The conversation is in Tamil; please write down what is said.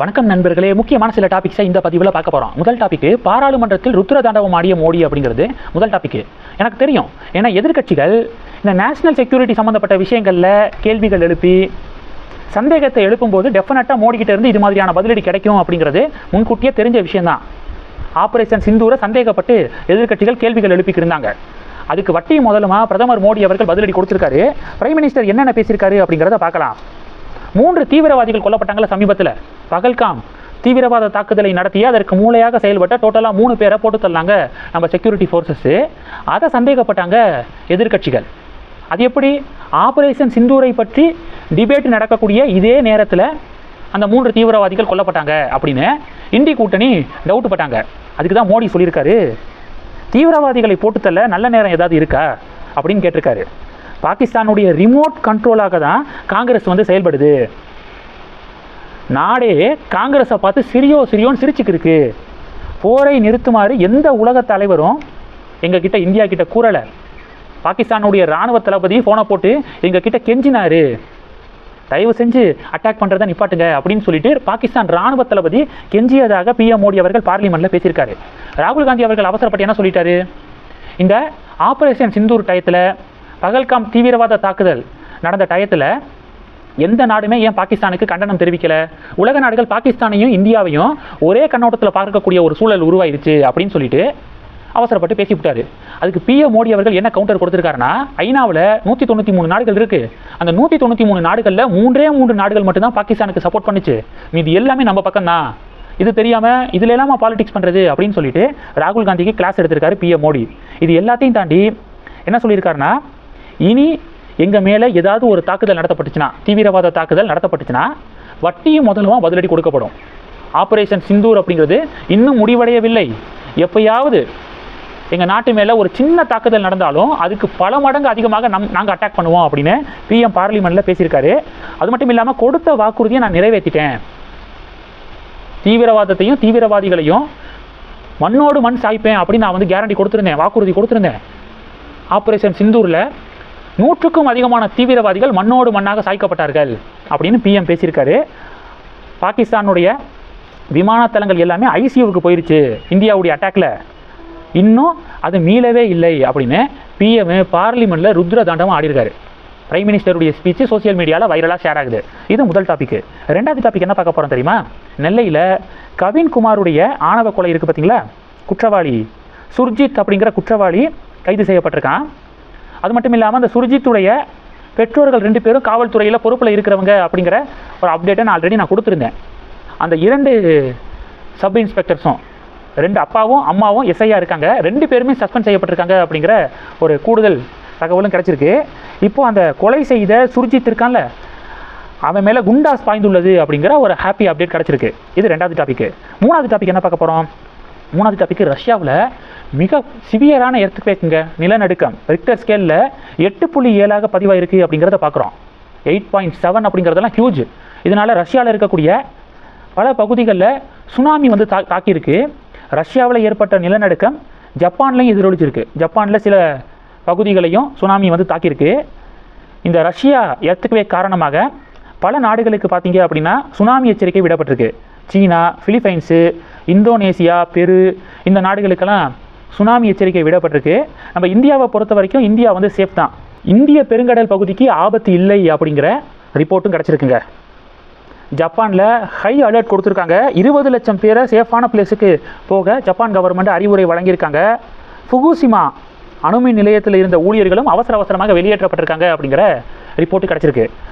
வணக்கம் நண்பர்களே. முக்கியமான சில டாபிக்ஸை இந்த பதிவில் பார்க்க போகிறோம் முதல் டாபிக் பாராளுமன்றத்தில் ருத்ர தாண்டவம் ஆடிய மோடி அப்படிங்கிறது முதல் டாபிக் எனக்கு தெரியும். ஏன்னா எதிர்க்கட்சிகள் இந்த நேஷனல் செக்யூரிட்டி சம்மந்தப்பட்ட விஷயங்களில் கேள்விகள் எழுப்பி சந்தேகத்தை எழுப்பும்போது டெஃபினட்டாக மோடிக்கிட்ட இருந்து இது மாதிரியான பதிலடி கிடைக்கும் அப்படிங்கிறது முன்கூட்டியே தெரிஞ்ச விஷயம்தான். ஆபரேஷன் சிந்தூரை சந்தேகப்பட்டு எதிர்க்கட்சிகள் கேள்விகள் எழுப்பிக்கிருந்தாங்க அதுக்கு வட்டி முதலுமா பிரதமர் மோடி அவர்கள் பதிலடி கொடுத்துருக்காரு. பிரைம் மினிஸ்டர் என்னென்ன பேசியிருக்காரு அப்படிங்கிறத பார்க்கலாம். மூன்று தீவிரவாதிகள் கொல்லப்பட்டாங்கல்ல சமீபத்தில். பகல்காம் தீவிரவாத தாக்குதலை நடத்தி அதற்கு மூளையாக செயல்பட்ட டோட்டலாக மூணு பேரை போட்டு தள்ளாங்க நம்ம செக்யூரிட்டி ஃபோர்ஸஸ்ஸு அதை சந்தேகப்பட்டாங்க எதிர்க்கட்சிகள். அது எப்படி? ஆபரேஷன் சிந்தூரை பற்றி டிபேட் நடக்கக்கூடிய இதே நேரத்தில் அந்த மூன்று தீவிரவாதிகள் கொல்லப்பட்டாங்க அப்படின்னு இந்தி கூட்டணி டவுட் பட்டாங்க. அதுக்கு தான் மோடி சொல்லியிருக்காரு. தீவிரவாதிகளை போட்டுத்தள்ள நல்ல நேரம் ஏதாவது இருக்கா? அப்படின்னு கேட்டிருக்காரு. பாகிஸ்தானுடைய ரிமோட் கண்ட்ரோலாக தான் காங்கிரஸ் வந்து செயல்படுது. நாடே காங்கிரஸை பார்த்து சிரியோ சிரியோன்னு சிரிச்சுக்கு இருக்கு போரை நிறுத்துமாறு எந்த உலக தலைவரும் எங்ககிட்ட இந்தியா கிட்ட கூறலை. பாகிஸ்தானுடைய இராணுவ தளபதி ஃபோனை போட்டு எங்கள் கிட்ட கெஞ்சினாரு. தயவு செஞ்சு அட்டாக் பண்ணுறதை நிப்பாட்டுங்க அப்படின்னு சொல்லிட்டு பாகிஸ்தான் ராணுவ தளபதி கெஞ்சியதாக பிஎம் மோடி அவர்கள் பார்லிமெண்ட்டில் பேசியிருக்காரு. ராகுல் காந்தி அவர்கள் அவசரப்பட்டு என்ன சொல்லிட்டாரு? இந்த ஆப்ரேஷன் சிந்தூர் டயத்தில் பகல்காம் தீவிரவாத தாக்குதல் நடந்த டயத்தில் எந்த நாடுமே ஏன் பாகிஸ்தானுக்கு கண்டனம் தெரிவிக்கல? உலக நாடுகள் பாகிஸ்தானையும் இந்தியாவையும் ஒரே கண்ணோட்டத்தில் பார்க்கக்கூடிய ஒரு சூழல் உருவாயிருச்சு அப்படின்னு சொல்லிட்டு அவசரப்பட்டு பேசிவிட்டாரு. அதுக்கு பிஎம் மோடி அவர்கள் என்ன கவுண்டர் கொடுத்துருக்காருன்னா ஐநாவில் நூற்றி தொண்ணூற்றி மூணு நாடுகள் இருக்குது அந்த நூற்றி தொண்ணூற்றி மூணு நாடுகளில் மூன்றே மூன்று நாடுகள் மட்டும்தான் பாகிஸ்தானுக்கு சப்போர்ட் பண்ணுச்சு. மீதி எல்லாமே நம்ம பக்கம் தான் இது தெரியாமல் இதில் எல்லாமா பாலிடிக்ஸ் பண்ணுறது அப்படின்னு சொல்லிட்டு ராகுல் காந்திக்கு கிளாஸ் எடுத்திருக்காரு பிஎம் மோடி. இது எல்லாத்தையும் தாண்டி என்ன சொல்லியிருக்காருன்னா இனி எங்கள் மேலே ஏதாவது ஒரு தாக்குதல் நடத்தப்பட்டுச்சுன்னா தீவிரவாத தாக்குதல் நடத்தப்பட்டுச்சுன்னா வட்டியும் முதலுமா பதிலடி கொடுக்கப்படும். ஆப்ரேஷன் சிந்தூர் அப்படிங்கிறது இன்னும் முடிவடையவில்லை. எப்பயாவது எங்கள் நாட்டு மேலே ஒரு சின்ன தாக்குதல் நடந்தாலும் அதுக்கு பல மடங்கு அதிகமாக நம் நாங்கள் அட்டாக் பண்ணுவோம் அப்படின்னு பிஎம் பார்லிமெண்ட்டில் பேசியிருக்காரு. அது மட்டும் இல்லாமல் கொடுத்த வாக்குறுதியை நான் நிறைவேற்றிட்டேன். தீவிரவாதத்தையும் தீவிரவாதிகளையும் மண்ணோடு மண் சாய்ப்பேன் அப்படின்னு நான் வந்து கேரண்டி கொடுத்துருந்தேன் வாக்குறுதி கொடுத்துருந்தேன். ஆப்ரேஷன் சிந்தூரில் நூற்றுக்கும் அதிகமான தீவிரவாதிகள் மண்ணோடு மண்ணாக சாய்க்கப்பட்டார்கள் அப்படின்னு பிஎம் பேசியிருக்காரு. பாகிஸ்தானுடைய விமானத்தளங்கள் எல்லாமே ஐசியூவுக்கு போயிருச்சு இந்தியாவுடைய அட்டாக்ல இன்னும் அது மீளவே இல்லை அப்படின்னு பிஎம் பார்லிமெண்ட்டில் ருத்ர தாண்டவம் ஆடிருக்காரு பிரைம் மினிஸ்டருடைய ஸ்பீச் சோஷியல் மீடியாவில் வைரலாக ஷேர் ஆகுது. இது முதல் டாபிக் ரெண்டாவது டாபிக் என்ன பார்க்க போகிறோம் தெரியுமா? நெல்லையில் கவின்குமாருடைய ஆணவ கொலை இருக்குது பார்த்தீங்களா குற்றவாளி. சுர்ஜித் அப்படிங்கிற குற்றவாளி கைது செய்யப்பட்டிருக்கான். அது மட்டும் இல்லாமல் அந்த சுர்ஜித்துடைய பெற்றோர்கள் ரெண்டு பேரும் காவல்துறையில் பொறுப்பில் இருக்கிறவங்க அப்படிங்கிற ஒரு அப்டேட்டை நான் ஆல்ரெடி நான் கொடுத்துருந்தேன். அந்த இரண்டு சப் இன்ஸ்பெக்டர்ஸும் ரெண்டு அப்பாவும் அம்மாவும் எஸ்ஐயாக இருக்காங்க. ரெண்டு பேருமே சஸ்பெண்ட் செய்யப்பட்டிருக்காங்க அப்படிங்கிற ஒரு கூடுதல் தகவலும் கிடச்சிருக்கு. இப்போது அந்த கொலை செய்த சுர்ஜித் இருக்கான்ல அவன் மேலே குண்டாஸ் பாய்ந்துள்ளது அப்படிங்கிற ஒரு ஹாப்பி அப்டேட் கிடச்சிருக்கு. இது ரெண்டாவது டாபிக் மூணாவது டாபிக் என்ன பார்க்க போகிறோம் மூணாவது டாபிக் ரஷ்யாவில் மிக சிவியரான எர்த்குவேக்குங்க நிலநடுக்கம். ரிக்டர் ஸ்கேலில் எட்டு புள்ளி ஏழாக பதிவாயிருக்கு அப்படிங்கிறத பார்க்குறோம் எயிட் பாயிண்ட் செவன் அப்படிங்கிறதெல்லாம் ஹியூஜ் இதனால் ரஷ்யாவில் இருக்கக்கூடிய பல பகுதிகளில் சுனாமி வந்து தா தாக்கியிருக்கு. ரஷ்யாவில் ஏற்பட்ட நிலநடுக்கம் ஜப்பான்லையும் எதிரொலிச்சிருக்கு. ஜப்பானில் சில பகுதிகளையும் சுனாமி வந்து தாக்கியிருக்கு. இந்த ரஷ்யா எர்த்துக்குவேக் காரணமாக பல நாடுகளுக்கு பார்த்தீங்க அப்படின்னா சுனாமி எச்சரிக்கை விடப்பட்டிருக்கு. சீனா பிலிப்பைன்ஸு இந்தோனேசியா பெரு இந்த நாடுகளுக்கெல்லாம் சுனாமி எச்சரிக்கை விடப்பட்டிருக்கு. நம்ம இந்தியாவை பொறுத்த வரைக்கும் இந்தியா வந்து சேஃப் தான். இந்திய பெருங்கடல் பகுதிக்கு ஆபத்து இல்லை அப்படிங்கிற ரிப்போர்ட்டும் கிடச்சிருக்குங்க. ஜப்பானில் ஹை அலர்ட் கொடுத்துருக்காங்க. இருபது லட்சம் பேரை சேஃபான பிளேஸுக்கு போக ஜப்பான் கவர்மெண்ட் அறிவுரை வழங்கியிருக்காங்க. ஃபுகுசிமா அணுமின் நிலையத்தில் இருந்த ஊழியர்களும் அவசர அவசரமாக வெளியேற்றப்பட்டிருக்காங்க அப்படிங்கிற ரிப்போர்ட்டு கிடச்சிருக்கு.